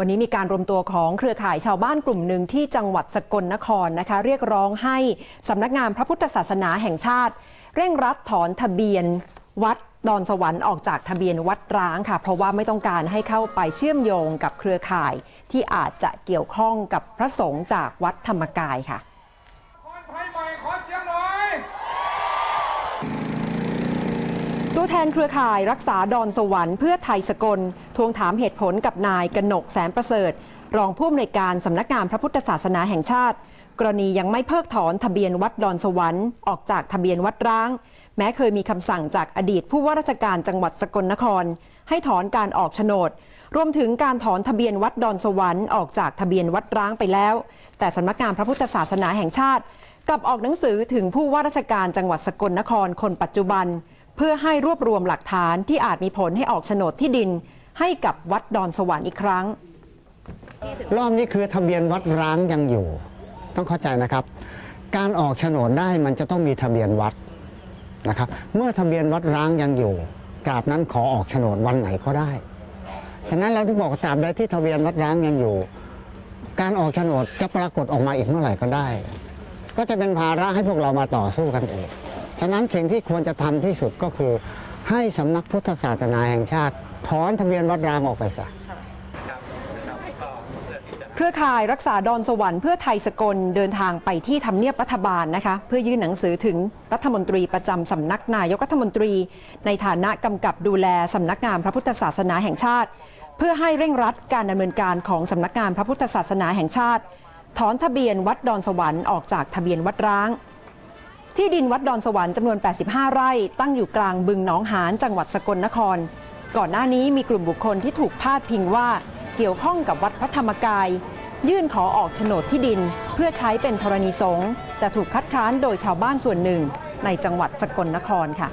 วันนี้มีการรวมตัวของเครือข่ายชาวบ้านกลุ่มหนึ่งที่จังหวัดสกลนครนะคะ เรียกร้องให้สำนักงานพระพุทธศาสนาแห่งชาติ เร่งรัดถอนทะเบียนวัดดอนสวรรค์ออกจากทะเบียนวัดร้างค่ะ เพราะว่าไม่ต้องการให้เข้าไปเชื่อมโยงกับเครือข่าย ที่อาจจะเกี่ยวข้องกับพระสงฆ์จากวัดธรรมกายค่ะ แทนเครือข่ายรักษาดอนสวรรค์เพื่อไทยสกล ทวงถามเหตุผลกับนายกนกแสนประเสริฐ รองผู้อำนวยการสำนักงานพระพุทธศาสนาแห่งชาติ กรณียังไม่เพิกถอนทะเบียนวัดดอนสวรรค์ออกจากทะเบียนวัดร้าง แม้เคยมีคำสั่งจากอดีตผู้ว่าราชการจังหวัดสกลนคร ให้ถอนการออกโฉนด รวมถึงการถอนทะเบียนวัดดอนสวรรค์ออกจากทะเบียนวัดร้างไปแล้ว แต่สำนักงานพระพุทธศาสนาแห่งชาติกลับออกหนังสือถึงผู้ว่าราชการจังหวัดสกลนครคนปัจจุบัน เพื่อให้รวบรวมหลักฐานที่อาจมีผลให้ออกโฉนดที่ดิน ให้กับวัดดอนสวรรค์อีกครั้ง รอบนี้คือทะเบียนวัดร้างยังอยู่ ต้องเข้าใจนะครับ การออกโฉนดได้มันจะต้องมีทะเบียนวัดนะครับ เมื่อทะเบียนวัดร้างยังอยู่ตราบนั้นขอออกโฉนดวันไหนก็ได้ฉะนั้นเราถึงบอกตราบใดที่ทะเบียนวัดร้างยังอยู่ การออกโฉนดจะปรากฏออกมาอีกเมื่อไหร่ก็ได้ ก็จะเป็นภาระให้พวกเรามาต่อสู้กันเอง ฉะนั้นสิ่งที่ควรจะทำที่สุดก็คือ ให้สำนักพุทธศาสนาแห่งชาติ ถอนทะเบียนวัดร้างออกไปซะเครือข่ายรักษาดอนสวรรค์เพื่อไทยสกลเดินทางไปที่ทำเนียบรัฐบาลนะคะเพื่อยื่นหนังสือถึงรัฐมนตรีประจำสำนักนายกรัฐมนตรี ในฐานะกำกับดูแลสำนักงานพระพุทธศาสนาแห่งชาติ เพื่อให้เร่งรัดการดำเนินการของสำนักงานพระพุทธศาสนาแห่งชาติ ถอนทะเบียนวัดดอนสวรรค์ออกจากทะเบียนวัดร้าง ที่ดินวัดดอนสวรรค์จำนวน 85 ไร่ ตั้งอยู่กลางบึงหนองหานจังหวัดสกลนคร ก่อนหน้านี้มีกลุ่มบุคคลที่ถูกพาดพิงว่าเกี่ยวข้องกับวัดพระธรรมกาย ยื่นขอออกโฉนดที่ดิน เพื่อใช้เป็นธรณีสงฆ์แต่ถูกคัดค้านโดยชาวบ้านส่วนหนึ่ง ในจังหวัดสกลนครค่ะ